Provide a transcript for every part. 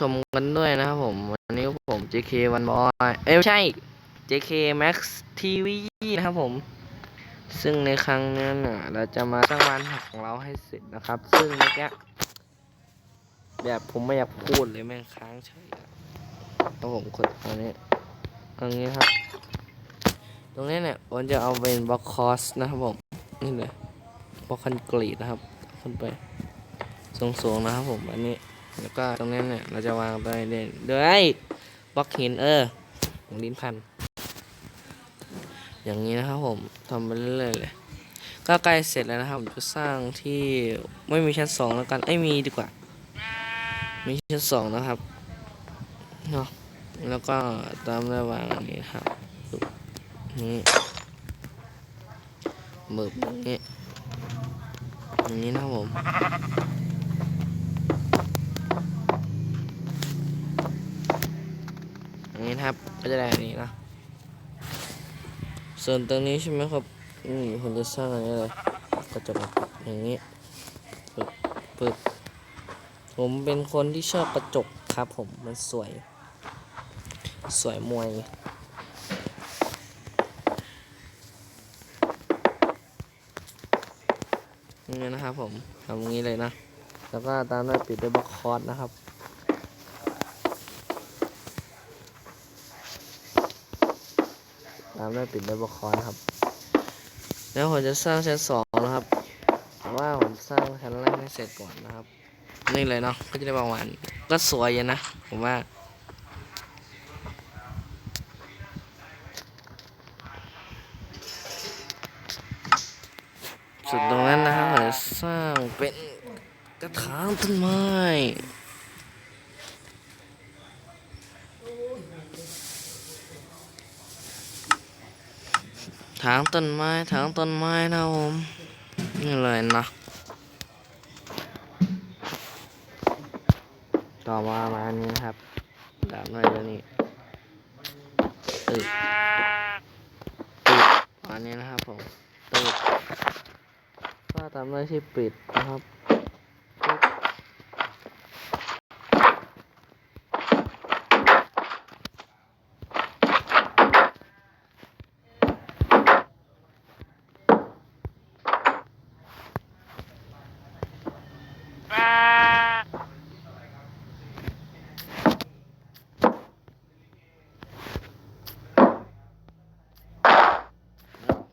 ชมกันด้วยนะครับผม วันนี้ผม JK วันบอยเอ้ยไม่ใช่ JK Max TV นะครับผม ซึ่งในครั้งนี้น่ะเราจะมาสร้างบ้านของเราให้เสร็จนะครับ ซึ่งเมื่อกี้แบบผมไม่อยากพูดเลยแม่งค้างเฉยอะแล้วผมกดอันนี้อันนี้ครับ ตรงนี้เนี่ยผมจะเอาเป็นบล็อกคอสนะครับผม นี่เลยบล็อกคอนกรีตนะครับ ขึ้นไปสูงๆนะครับผมอันนี้ แล้วก็ตรงนี้เนี่ยเราจะวางไปเด่นด้วยบล็อกหินเออของลิ้นพัน อย่างนี้นะครับผมทำไปเรื่อยๆเลย ก็ใกล้เสร็จแล้วนะครับผมจะสร้างที่ไม่มีชั้นสองแล้วกันไอ้มีดีกว่า มีชั้นสองนะครับเนาะแล้วก็ตามด้วางอันนี้ครับปึ๊บนี่มืบอย่างนี้อย่างนี้นะครับผม ก็จะได้อันนี้นะ ส่วนตรงนี้ใช่ไหมครับอืมผมจะสร้างอันนี้เลยกระจกอย่างนี้ปึ๊บปึ๊บผมเป็นคนที่ชอบกระจกครับผมมันสวย สวยมวยนี่นะครับผมทำอย่างนี้เลยนะ แล้วก็ตามด้วยปิดด้วยบล็อกคอร์สนะครับ ตามด้วยปิดด้วยบล็อกคอร์สนะครับ แล้วผมจะสร้างชั้นสองนะครับแต่ว่าผมสร้างชั้นแรกให้เสร็จก่อนนะครับนี่เลยเนาะก็จะได้ประมาณก็สวยนะผมว่าสุดตรงนั้นนะครับผมจะสร้างเป็นกระถางต้นไม้ ถาง ต้นไม้ถางต้นไม้นะผมนี่เลยนะ ต่อมามาอันนี้นะครับ ดาบหน่อยตัวนี้ตึกตึกอันนี้นะครับผมตึกก็ตามด้วยที่ปิดนะครับตึก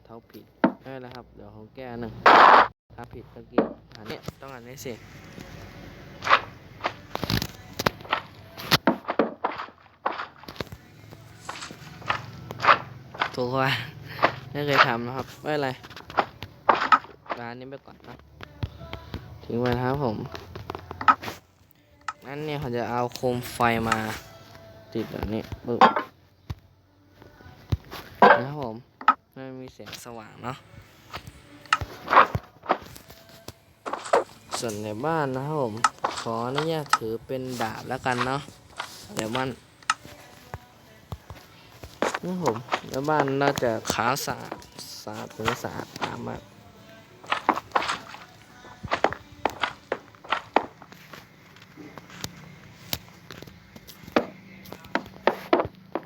เท่าผิดได้แล้วครับ เดี๋ยวผมแก้หนึ่งถ้าผิดเมื่อกี้อันนี้ต้องอ่าน ให้เสร็จถูกว่าไม่เคยทำนะครับ ไม่เป็นไรร้านนี้ไปก่อนนะทิ้งไว้นะครับผม นั่นเนี่ยเขาจะเอาโคมไฟมาติดแบบนี้ปึ๊บนะครับผมไม่มีแสงสว่างเนาะ ส่วนในบ้านนะครับผม ขออนุญาตถือเป็นดาบแล้วกันเนาะเดี๋ยวมันนี่ผมในบ้านน่าจะขาสะอาดสะอาดถึงสะอาดตามมาก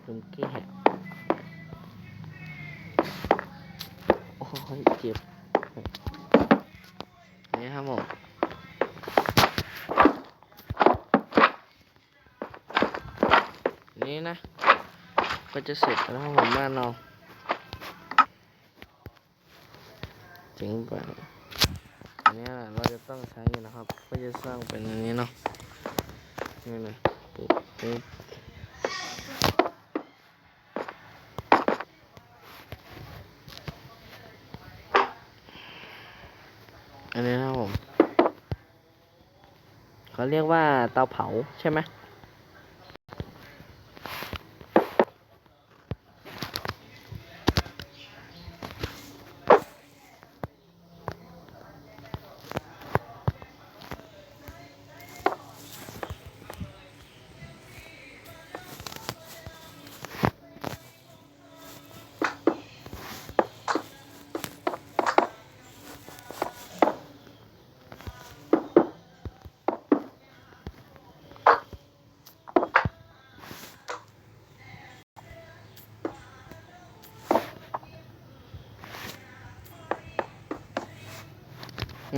เป็นขี้แหบโอ้ยเจ็บนี่ครับผม นะ ก็จะเสร็จแล้วผมบ้านเราจริงไปอันนี้เราจะต้องใช้นะครับ ก็จะสร้างเป็นอันนี้เนาะนี่เลยปุ๊บปุ๊บอันนี้นะผมเขาเรียกว่าเตาเผาใช่ไหม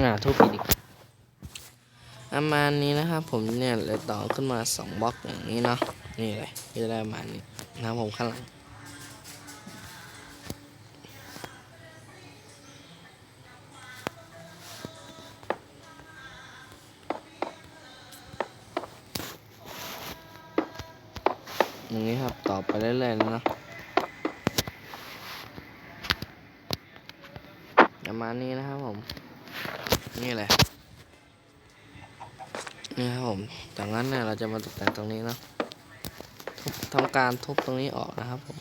อ่าทุบผิดอีกประมาณนี้นะครับผมเนี่ยเลยต่อขึ้นมาสองบล็อกอย่างนี้เนาะนี่เลยก็จะได้ประมาณนี้นะผมข้างหลังอย่างนี้ครับต่อไปเรื่อยๆเลยเนาะประมาณนี้นะครับผม นี่แหละนี่ครับผม จากนั้นเนี่ยเราจะมาตกแต่งตรงนี้เนาะทุบทำการทุบตรงนี้ออกนะครับผม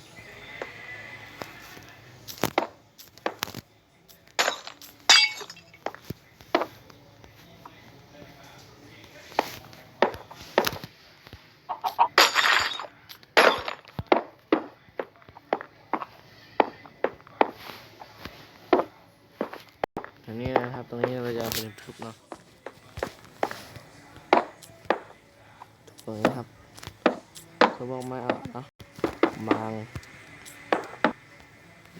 อย่างนี้นะครับ ตรงนี้เราจะเอาเป็นทุบเนาะ ตรงนี้ครับ เขาบอกไม่เอาเนาะบาง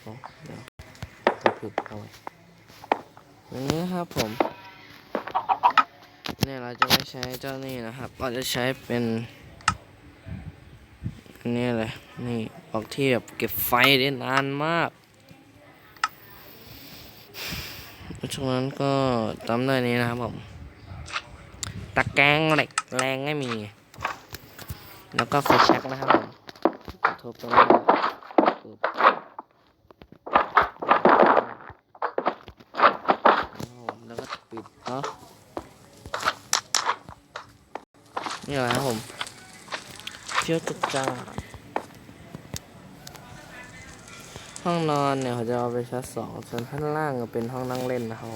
โอ้เดี๋ยวจะผิดเอาไว้อย่างนี้นะครับผม เนี่ยเราจะไม่ใช้เจ้านี่นะครับเราจะใช้เป็นอันนี่เลยนี่ออกที่แบบเก็บไฟได้นานมากเพราะฉะนั้นก็จำได้นี้นะครับผมตะแกรงเหล็กแรงไม่มี แล้วก็ไฟแช็กนะครับผมทุบตรงนี้แล้วก็ปิดเนาะนี่แหละครับผมเชือกกระจาห้องนอนเนี่ยเขาจะเอาไปชั้นสองส่วนชั้นล่างก็เป็นห้องนั่งเล่นนะครับผ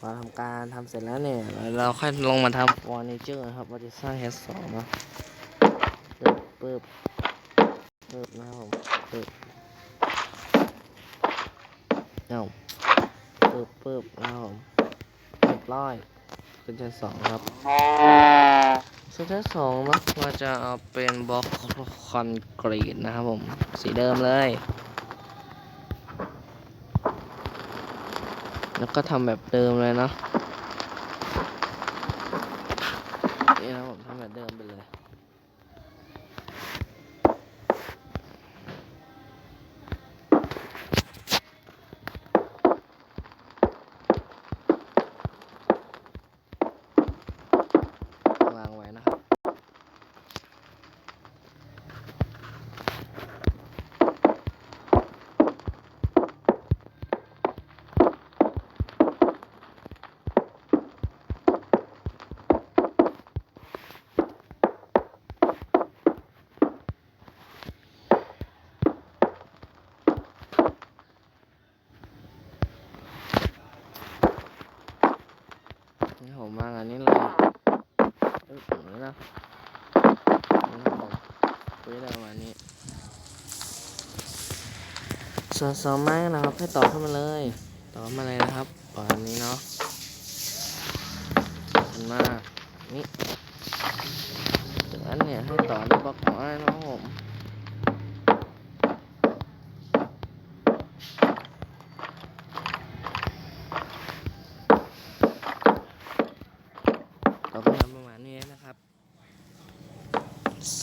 มพอทำการทำเสร็จแล้วเนี่ย เราค่อยลงมาทำฟอร์นิเจอร์นะครับเราจะสร้าง H2 เนาะปึ๊บปึ๊บปึ๊บนะครับผมปึ๊บเอ้าปึ๊บปึ๊บนะครับผมเรียบร้อยขึ้นชั้นสองครับส่วนชั้นสองนะเราจะเอาเป็นบล็อกคอนกรีตนะครับผม สีเดิมเลย แล้วก็ทำแบบเดิมเลยเนาะ นี่นะผมทำแบบเดิมไปเลย วางไว้นะครับ นี่ผมวางอันนี้เลยเอ้ยอย่างนี้นะนี่ครับผมคุยได้ประมาณนี้ ส่วนเสาไม้นะครับ ให้ต่อเข้ามาเลย ต่อมาเลยนะครับประมาณนี้เนาะขอบคุณมากนี่จากนั้นเนี่ยให้ต่อด้วยบล็อกไม้นะครับผมเราก็ทำประมาณนี้นะครับ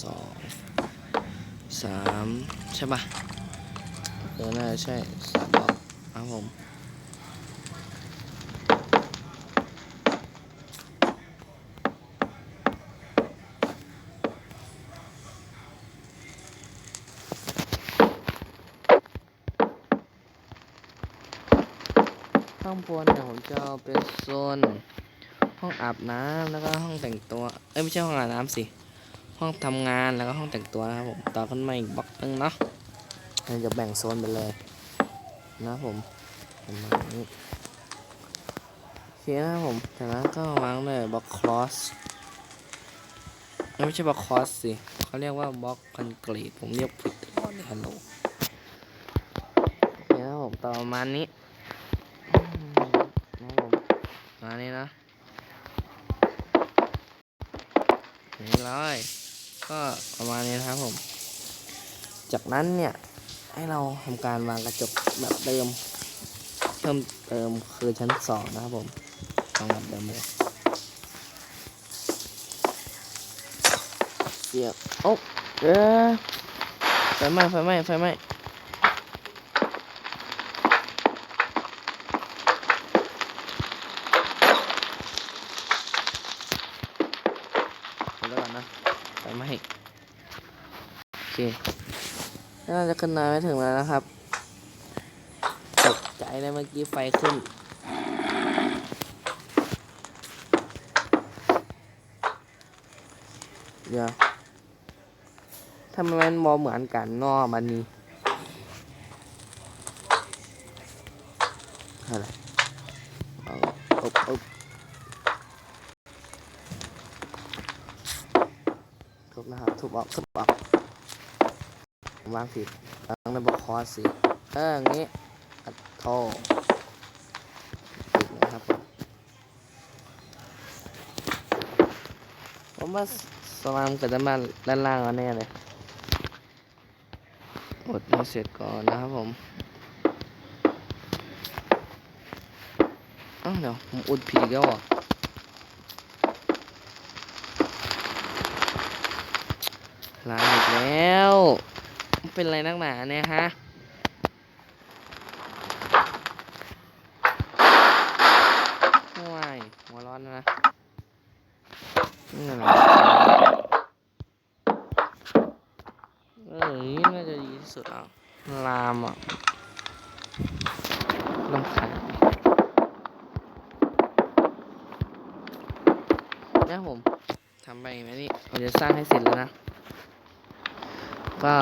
สองสามใช่ปะ น่าใช่สามบล็อกครับผมข้างบนเนี่ยผมจะเอาเป็นโซนห้องอาบน้ำแล้วก็ห้องแต่งตัว เอ้ยไม่ใช่ห้องอาบน้ำสิ ห้องทำงานแล้วก็ห้องแต่งตัวนะครับผม ต่อขึ้นมาอีกบล็อกนึงเนาะ เราจะแบ่งโซนไปเลยนะผมประมาณนี้โอเคนะผมจากนั้นก็วางเลยบล็อกคลอสไม่ใช่บล็อกคลอสสิเขาเรียกว่าบล็อกคอนกรีตผมเรียกผิดตอนฮัลโหลโอเคนะผมต่อประมาณนี้นะผมประมาณนี้นะนี่เลยก็ประมาณนี้นะครับผม จากนั้นเนี่ย ให้เราทำการวางกระจกแบบเดิมแค่พิ่มเติมคือชั้นสองนะครับผมลองแบบเดิมเลยเสียบโอ้เออไฟไหม้ไฟไหม้ไฟไหม้เดี๋ยวก่อนนะไฟไหม้โอเค น่าจะขึ้นมาไม่ถึงแล้วนะครับ ตกใจเลยเมื่อกี้ไฟขึ้น เดี๋ยวทำไมมันมองเหมือนกันนอมันนี่อะไรเอาอบอบทุบนะครับทุบออกทุบออก วางผิดตั้งในบล็อคอสิเอออย่างนี้อัดท่อปิดนะครับผมผมว่าสลามกับจะมาด้านล่างเอาแน่เลยอดให้เสร็จก่อนนะครับผมอ้าวเดี๋ยวผมอุดผิดอีแล้วเหรอลาอีกแล้ว เป็นอะไรนักหนาเนี่ยฮะโอ้ยหัวร้อนนะนี่อะไรเออนี่น่าจะดีที่สุดอะลามอะลำคาญเนี่ยผมทำไปไหมนี่เราจะสร้างให้เสร็จแล้วนะก็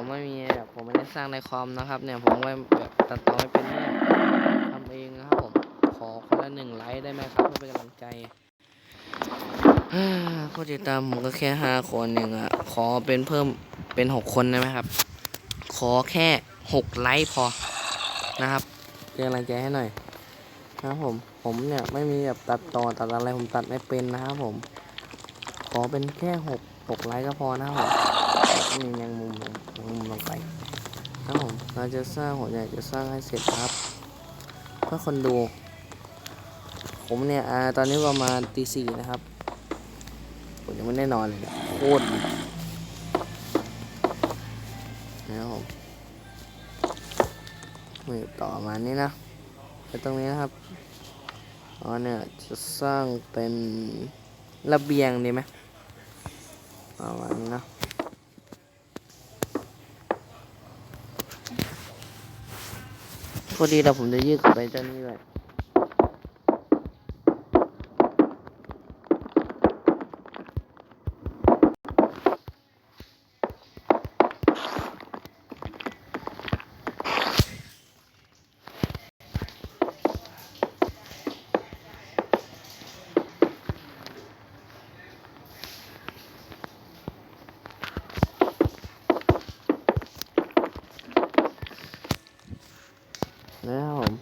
ผมไม่มีแบบผมไม่ได้สร้างในคอมนะครับ เนี่ยผมไม่แบบตัดต่อไม่เป็นเนี่ยทำเองนะครับผมขอคนละหนึ่งไลค์ได้ไหมครับเพื่อเป็นกำลังใจผู้ติดตามผมก็แค่ห้าคนเองอะขอเป็นเพิ่มเป็นหกคนได้ไหมครับ ขอแค่หกไลค์พอนะครับเป็นกำลังใจให้หน่อยนะครับผมผมเนี่ยไม่มีแบบตัดต่อตัดอะไรผมตัดไม่เป็นนะครับผม ขอเป็นแค่หกหกไลค์ก็พอนะครับผมนี่ยังมุมลงยังมุมลงไปนะครับผมเรา จะสร้างผมอยากจะสร้างให้เสร็จนะครับเพื่อคนดู ผมเนี่ยอตอนนี้ประมาณตีสี่นะครับ ผมยังไม่ได้นอนเลยโคตรนะครับผมนี่ต่อมานี้นะไปตรงนี้นะครับอ๋อเนี่ยจะสร้างเป็นระเบียงดีไหมประมาณนี้นะ พอดีเราผมจะยืดไปเจ้านี้เลย นะครับผม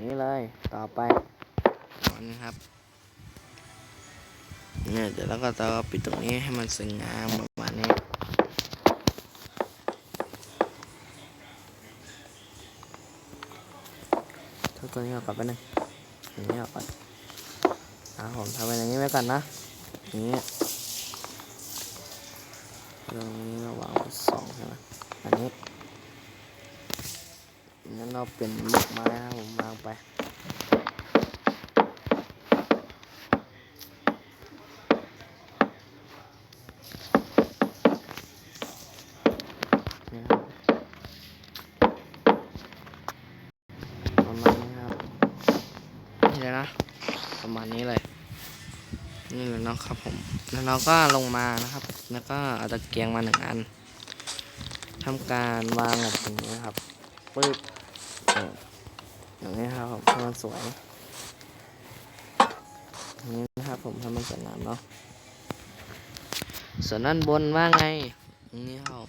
นี่เลย ต่อไปอันนี้ครับ เนี่ยเดี๋ยวแล้วก็จะปิดตรงนี้ให้มันสวยงามประมาณนี้ถ้าตัวนี้ออกก่อนไปหนึ่งอย่างนี้ออกก่อนอ่าผมทำเป็นอย่างนี้ไว้ก่อนนะอย่างนี้ตรงนี้เราวางสองใช่ไหมอันนี้งั้นเราเปลี่ยนบล็อกไม้นะครับผมวางไปนี่ครับประมาณนี้ครับนี่เลยนะ ประมาณนี้เลย นะครับผม แล้วเราก็ลงมานะครับ แล้วก็เอาตะเกียงมาหนึ่งอันทำการวางแบบนี้นะครับปึ๊บอย่างนี้ครับผมให้มันสวยอย่างนี้นะครับผมทำมันสวยงามเนาะส่วนด้านบนว่าไงอย่างนี้ครับ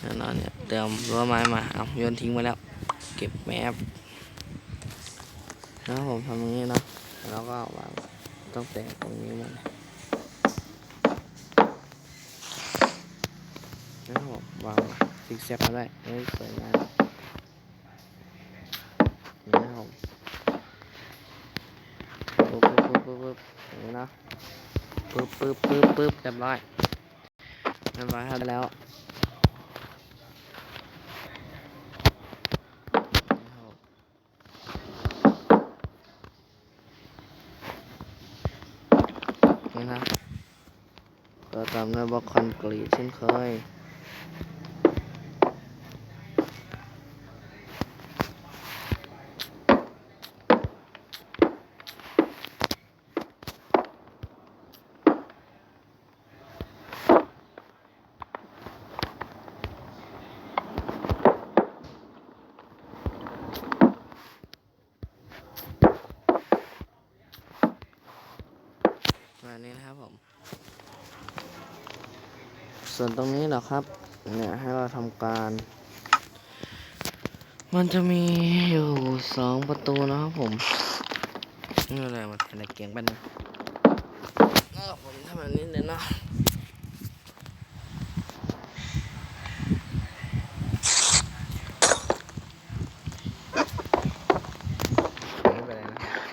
แล้วเราเนี่ยเติมรั้วไม้มาเอาโยนทิ้งไปแล้ว เก็บแมปนะครับผมทำอย่างนี้เนาะแล้วก็วาง ต้องแต่กตรงนี้มันแล้ววางซิกแซกมาได้เฮ้ยสวยงามนะครับปึ๊บปึ๊บปึ๊บปึ๊บอย่างนี้นะปึ๊บปึ๊บปึ๊บปึ๊บเรียบร้อยเรียบร้อยครับแล้ว ตามด้วยบล็อกคอนกรีตเช่นเคย มานี้นะครับผม ส่วนตรงนี้เหรอครับ เนี่ยให้เราทำการ มันจะมีอยู่สองประตูนะครับผมนี่อะไรมาเป็นตะเกียงบ้านนะผมทำแบบนี้เลยเนาะ ไม่เป็นไรนะครับ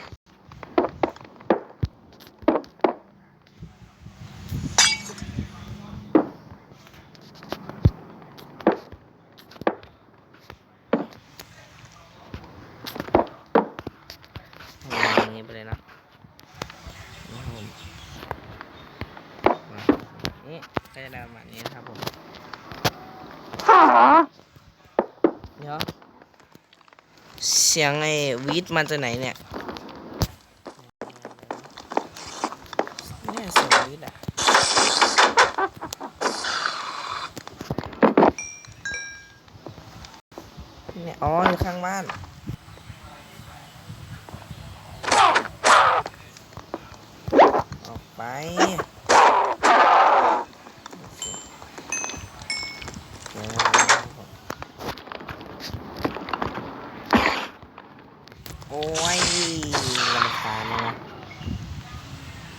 วางอย่างนี้ไปเลยนะนี่ครับผมมานี่ก็จะได้ประมาณนี้นะครับผม เดี๋ยว เสียงไอ้วีดมาจากไหนเนี่ยเนี่ยเสียงวีดอะเนี่ยอ๋ออยู่ข้างบ้านออกไปโอเคเดี๋ยวนะครับผมโอ้ยลำคาญนะ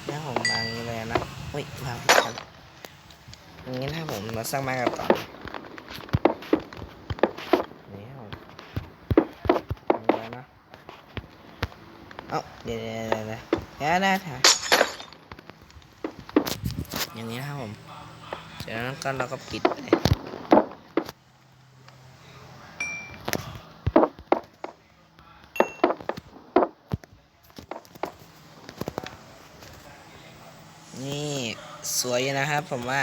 เนี่ยผมวางอย่างนี้เลยนะอุ้ยวางผิดกันอย่างนี้ถ้าผ มาสร้างบ้านกันต่อนี่ครับผมอย่างนี้เลยนะเอ้าเดี๋ยวเดี๋ยวเดี๋ยวเดี๋ยวนะถ่ายอย่างนี้นะครับผมจากนั้นก็เราก็ปิดไปนี่สวยนะครับผมว่า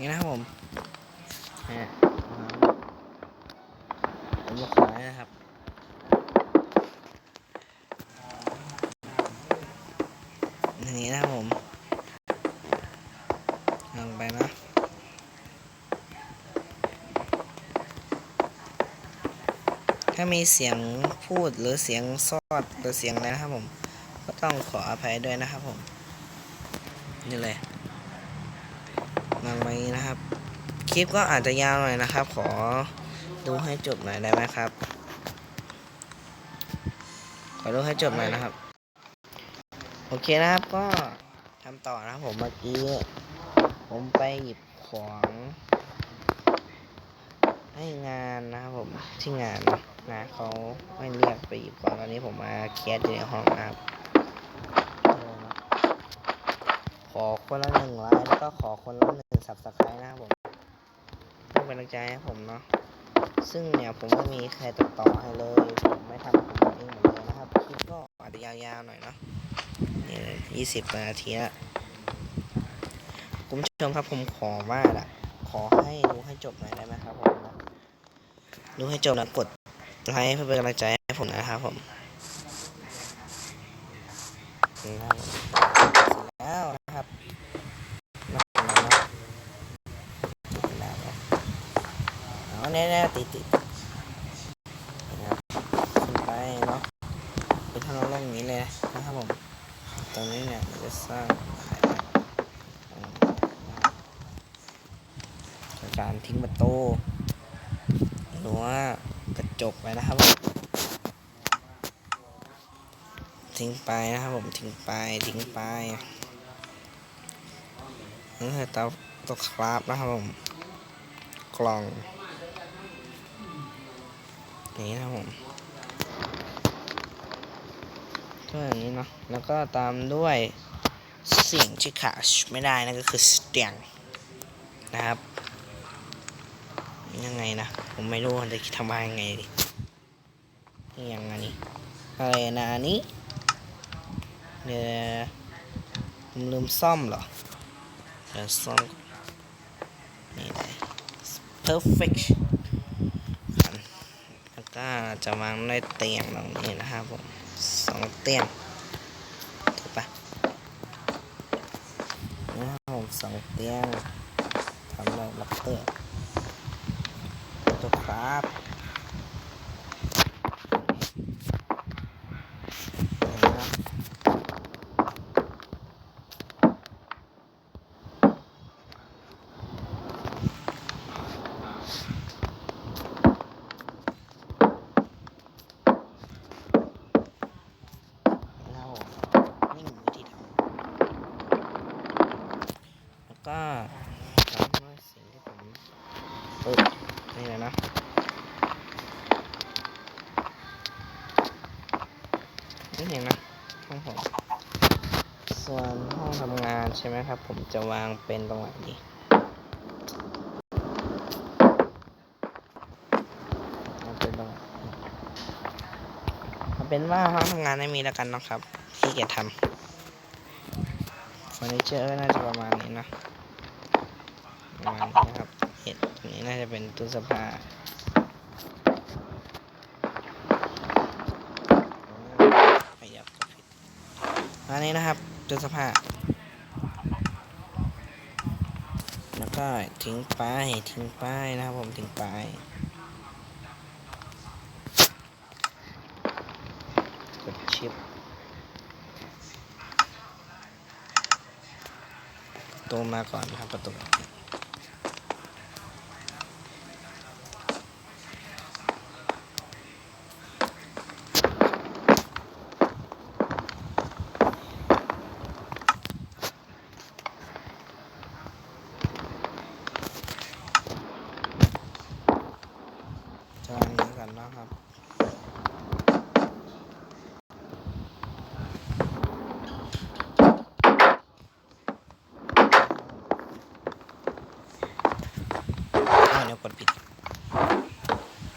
นี้นะครับผมเนี่ยผมจะขายนะครับอย่างนี้นะครับผมลงไปนะถ้ามีเสียงพูดหรือเสียงซอดหรือเสียงอะไรนะครับผม ก็ต้องขออภัยด้วยนะครับผม นี่เลย วางไว้อยนะครับ คลิปก็อาจจะยาวหน่อยนะครับ ขอดูให้จบหน่อยได้ไหมครับ ขอดูให้จบหน่อยนะครับ โอเคนะครับก็ทำต่อนะครับผมเมื่อกี้ ผมไปหยิบของให้งานนะครับผมที่งานนะนเขาไม่เรียกไปหยิบของตอนนี้ผมมาแคสอยู่ในห้องนะครับขอคนละหนึ่งไลค์แล้วก็ขอคนละหนึ่ง สับสไครต์นะครับผมเพื่อเป็นกำลังใจให้ผมเนาะซึ่งเนี่ยผมไม่มีใครติดต่อให้เลยผมไม่ทำผมเองหมดเลยนะครับคลิปก็อาจจะยาวๆหน่อยเนาะนี่ยี่สิบนาทีละคุณผู้ชมครับผมขอว่าละขอให้ดูให้จบหน่อยได้ไหมครับผมดูให้จบแล้วกดไลค์เพื่อเป็นกำลังใจให้ผมนะครับผม นะครับผมเสร็จแล้วนะครับนับนับนับนับนับ เอาแน่ๆติดติดขึ้นไปเนาะเป็นทางลงอย่งนี้เลยนะครับผมตรงนี้เนี่ยจะสร้างการทิ้งประตูหรือว่ากระจกไปนะครับผมทิ้งไปนะครับผมทิ้งไปทิ้งไปนี่คือเตาตัวคราฟนะครับผมกล่อง อย่างนี้นะผมก็อย่างนี้เนาะแล้วก็ตามด้วยสิ่งที่ขาดไม่ได้นั่นก็คือสเตียงนะครับ ยังไงนะ ผมไม่รู้จะทำยังไงดินี่ยังไงนี่อะไรนะนี้เดี๋ยวผมลืมซ่อมเหรอเดี๋ยวซ่อมนี่ได้ perfect ก็จะวางในเตียงตรงนี้นะครับผมสองเตียงถูกปะนะครับผมสองเตียงทำเราล็อกเตอร์ตัวครับเรานี่วิธีทำแล้วก็ตามด้วยสิ่งที่ผมปึ๊บนี่เลยนะ นี่เห็นนะห้องผมส่วนห้องทำงาน ใช่ไหมครับ ผมจะวางเป็นตรงไหนดีเอาเป็นตรงเอาเป็นว่าห้องทำงานไม่มีแล้วกันนะครับที่เกียจทำเฟอร์นิเจอร์ก็น่าจะประมาณนี้นะประมาณนี้นะครับเห็ดตรงนี้น่าจะเป็นตู้เสื้อผ้าอันนี้นะครับดูสภาพ แล้ว ก็ทิ้งไปทิ้งไปนะครับผมทิ้งไปกดชิปประตูมาก่อนนะครับประตู จะวางอย่างนี้ก่อนนะครับ อ้าวเดี๋ยว กดผิด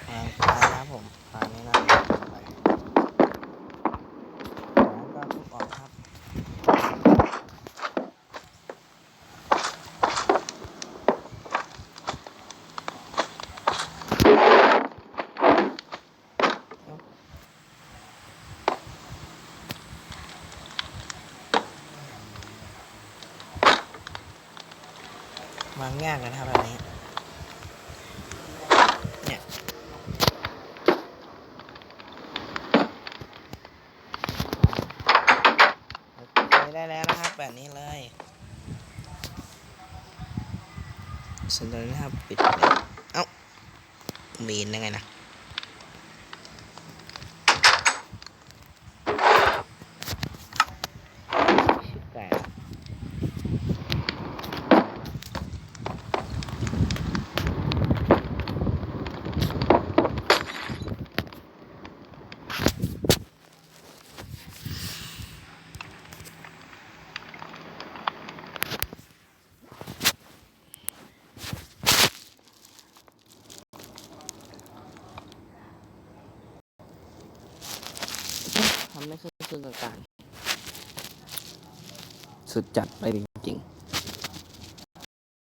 อ่านะครับผมตามนี้นะไปแล้วก็ทุบออกครับวางยากเลยนะครับแบบนี้ เนี่ย โอเคได้แล้วนะครับ แบบนี้เลย สนใจนะครับปิดเอ้าบีนยังไงนะชิบแตก ทำได้ขึ้นสุดการ สุดจัดไปจริงๆ